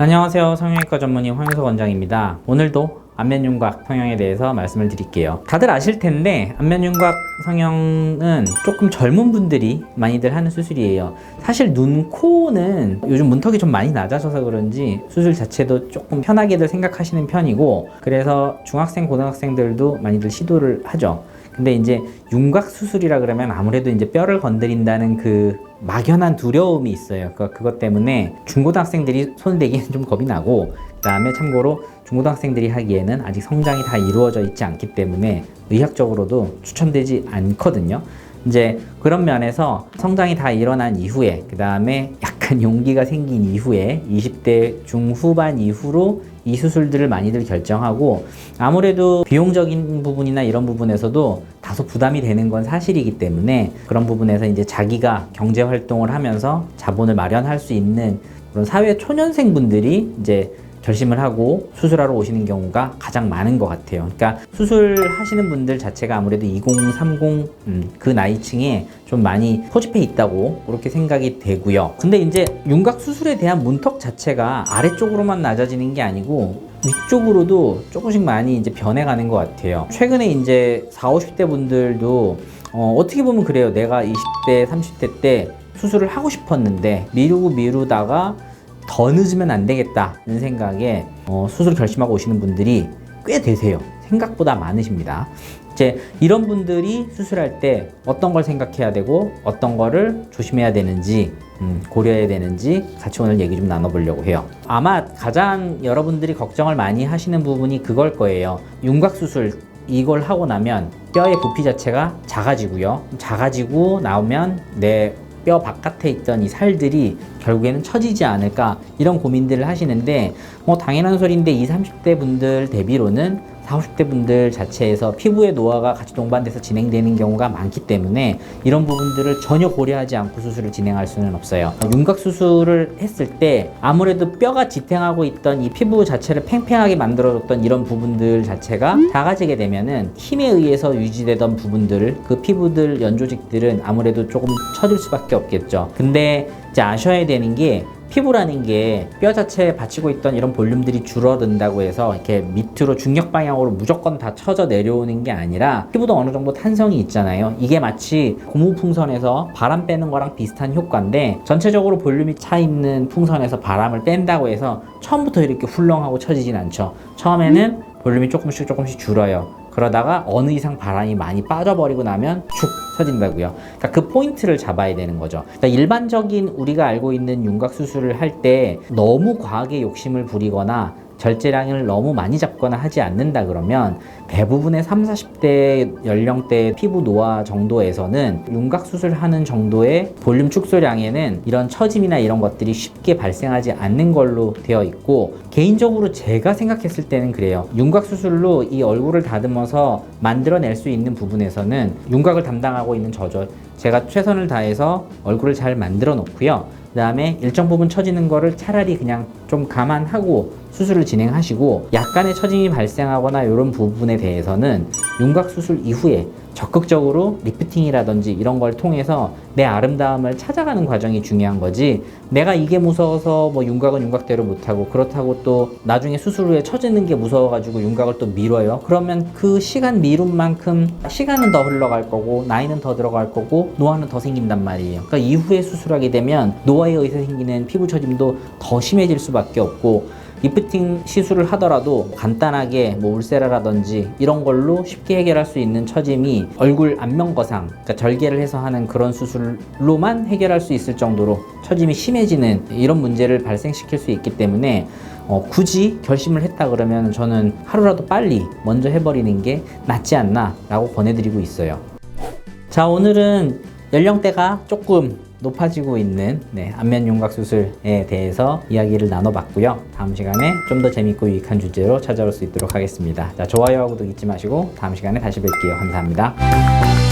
안녕하세요. 성형외과 전문의 황윤석 원장입니다. 오늘도 안면윤곽 성형에 대해서 말씀을 드릴게요. 다들 아실 텐데 안면윤곽 성형은 조금 젊은 분들이 많이들 하는 수술이에요. 사실 눈, 코는 요즘 문턱이 좀 많이 낮아져서 그런지 수술 자체도 조금 편하게들 생각하시는 편이고 그래서 중학생, 고등학생들도 많이들 시도를 하죠. 근데 이제 윤곽 수술이라 그러면 아무래도 이제 뼈를 건드린다는 그 막연한 두려움이 있어요. 그 그것 때문에 중고등학생들이 손을 대기에는 좀 겁이 나고 그다음에 참고로 중고등학생들이 하기에는 아직 성장이 다 이루어져 있지 않기 때문에 의학적으로도 추천되지 않거든요. 이제 그런 면에서 성장이 다 일어난 이후에 그 다음에 약간 용기가 생긴 이후에 20대 중후반 이후로 이 수술들을 많이들 결정하고 아무래도 비용적인 부분이나 이런 부분에서도 다소 부담이 되는 건 사실이기 때문에 그런 부분에서 이제 자기가 경제 활동을 하면서 자본을 마련할 수 있는 그런 사회 초년생 분들이 이제 결심을 하고 수술하러 오시는 경우가 가장 많은 것 같아요. 그러니까 수술하시는 분들 자체가 아무래도 20, 30, 음, 그 나이층에 좀 많이 포집해 있다고 그렇게 생각이 되고요. 근데 이제 윤곽 수술에 대한 문턱 자체가 아래쪽으로만 낮아지는 게 아니고 위쪽으로도 조금씩 많이 이제 변해가는 것 같아요. 최근에 이제 40, 50대 분들도 어, 어떻게 보면 그래요. 내가 20대, 30대 때 수술을 하고 싶었는데 미루고 미루다가 더 늦으면 안 되겠다는 생각에 어, 수술 결심하고 오시는 분들이 꽤 되세요. 생각보다 많으십니다. 이제 이런 분들이 수술할 때 어떤 걸 생각해야 되고 어떤 거를 조심해야 되는지 음, 고려해야 되는지 같이 오늘 얘기 좀 나눠보려고 해요. 아마 가장 여러분들이 걱정을 많이 하시는 부분이 그걸 거예요. 윤곽 수술 이걸 하고 나면 뼈의 부피 자체가 작아지고요. 작아지고 나오면 내 뼈 바깥에 있던 이 살들이 결국에는 처지지 않을까 이런 고민들을 하시는데 뭐 당연한 소리인데 20, 30대 분들 대비로는 40, 50대 분들 자체에서 피부의 노화가 같이 동반돼서 진행되는 경우가 많기 때문에 이런 부분들을 전혀 고려하지 않고 수술을 진행할 수는 없어요. 윤곽 수술을 했을 때 아무래도 뼈가 지탱하고 있던 이 피부 자체를 팽팽하게 만들어줬던 이런 부분들 자체가 작아지게 되면은 힘에 의해서 유지되던 부분들 그 피부들 연조직들은 아무래도 조금 처질 수밖에 없겠죠. 근데 이제 아셔야 되는 게 피부라는 게 뼈 자체에 받치고 있던 이런 볼륨들이 줄어든다고 해서 이렇게 밑으로 중력 방향으로 무조건 다 쳐져 내려오는 게 아니라 피부도 어느 정도 탄성이 있잖아요. 이게 마치 고무 풍선에서 바람 빼는 거랑 비슷한 효과인데 전체적으로 볼륨이 차 있는 풍선에서 바람을 뺀다고 해서 처음부터 이렇게 훌렁하고 쳐지진 않죠. 처음에는 볼륨이 조금씩 조금씩 줄어요. 그러다가 어느 이상 바람이 많이 빠져버리고 나면 축 쳐진다고요. 그러니까 그 포인트를 잡아야 되는 거죠. 그러니까 일반적인 우리가 알고 있는 윤곽 수술을 할 때 너무 과하게 욕심을 부리거나 절제량을 너무 많이 잡거나 하지 않는다 그러면 대부분의 3, 40대 연령대 피부 노화 정도에서는 윤곽 수술하는 정도의 볼륨 축소량에는 이런 처짐이나 이런 것들이 쉽게 발생하지 않는 걸로 되어 있고 개인적으로 제가 생각했을 때는 그래요. 윤곽 수술로 이 얼굴을 다듬어서 만들어낼 수 있는 부분에서는 윤곽을 담당하고 있는 저죠. 제가 최선을 다해서 얼굴을 잘 만들어 놓고요. 그 다음에 일정 부분 처지는 거를 차라리 그냥 좀 감안하고 수술을 진행하시고 약간의 처짐이 발생하거나 이런 부분에 대해서는 윤곽 수술 이후에 적극적으로 리프팅이라든지 이런 걸 통해서 내 아름다움을 찾아가는 과정이 중요한 거지. 내가 이게 무서워서 뭐 윤곽은 윤곽대로 못하고 그렇다고 또 나중에 수술 후에 처지는 게 무서워가지고 윤곽을 또 미뤄요. 그러면 그 시간 미룬 만큼 시간은 더 흘러갈 거고 나이는 더 들어갈 거고 노화는 더 생긴단 말이에요. 그러니까 이후에 수술하게 되면 노화에 의해서 생기는 피부 처짐도 더 심해질 수밖에 없고 리프팅 시술을 하더라도 간단하게 뭐 울세라라든지 이런 걸로 쉽게 해결할 수 있는 처짐이 얼굴 안면 거상, 그러니까 절개를 해서 하는 그런 수술로만 해결할 수 있을 정도로 처짐이 심해지는 이런 문제를 발생시킬 수 있기 때문에 어, 굳이 결심을 했다 그러면 저는 하루라도 빨리 먼저 해버리는 게 낫지 않나라고 권해드리고 있어요. 자 오늘은 연령대가 조금 높아지고 있는 네, 안면 윤곽 수술에 대해서 이야기를 나눠봤고요. 다음 시간에 좀 더 재밌고 유익한 주제로 찾아올 수 있도록 하겠습니다. 자 좋아요와 구독 잊지 마시고 다음 시간에 다시 뵐게요. 감사합니다.